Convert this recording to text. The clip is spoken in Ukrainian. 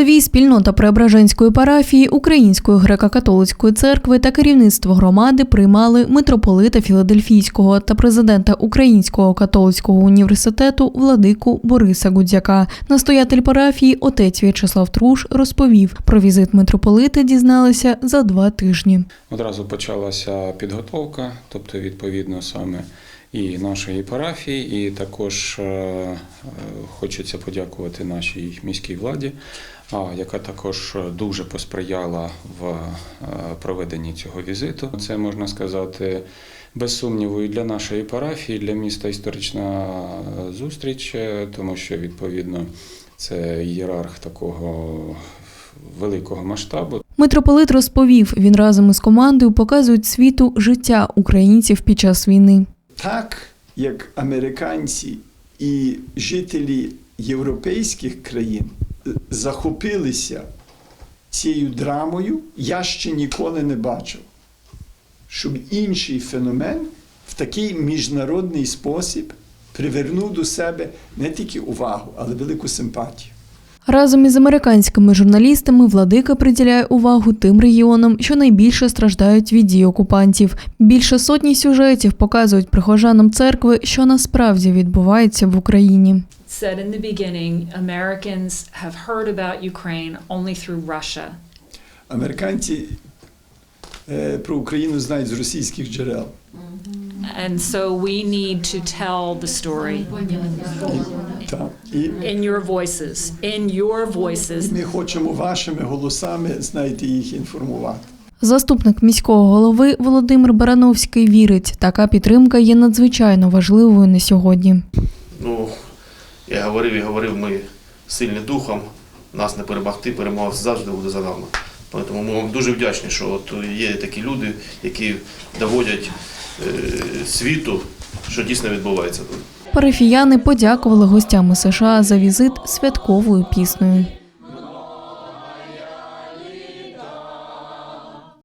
Лозовій спільнота Преображенської парафії Української греко-католицької церкви та керівництво громади приймали митрополита Філадельфійського та президента Українського католицького університету владику Бориса Гудзяка. Настоятель парафії отець В'ячеслав Труш розповів про візит митрополита дізналися за два тижні. Одразу почалася підготовка, тобто відповідно саме і нашої парафії, і також е, е, хочеться подякувати нашій міській владі, яка також дуже посприяла в е, проведенні цього візиту. Це можна сказати. Без сумніву, і для нашої парафії, для міста історична зустріч, тому що відповідно це ієрарх такого великого масштабу. Митрополит розповів, він разом із командою показують світу життя українців під час війни. Так як американці і жителі європейських країн е, захопилися цією драмою, я ще ніколи не бачив, щоб інший феномен в такий міжнародний спосіб привернув до себе не тільки увагу, але велику симпатію. Разом із американськими журналістами владика приділяє увагу тим регіонам, що найбільше страждають від дій окупантів. Більше сотні сюжетів показують прихожанам церкви, що насправді відбувається в Україні. said in the beginning, Americans have heard about Ukraine only through Russia. Американці е, про Україну знають з російських джерел. And so we need to tell the story Так. І in your voices, in your voices. ми хочемо вашими голосами, знаєте, їх інформувати. Заступник міського голови Володимир Барановський вірить, така підтримка є надзвичайно важливою на сьогодні. Ну, я говорив і говорив, ми сильні духом, нас не перемогти, перемога завжди буде за нами. Тому ми вам дуже вдячні, що от є такі люди, які доводять світу, що дійсно відбувається тут. Парафіяни подякували гостям США за візит святковою піснею.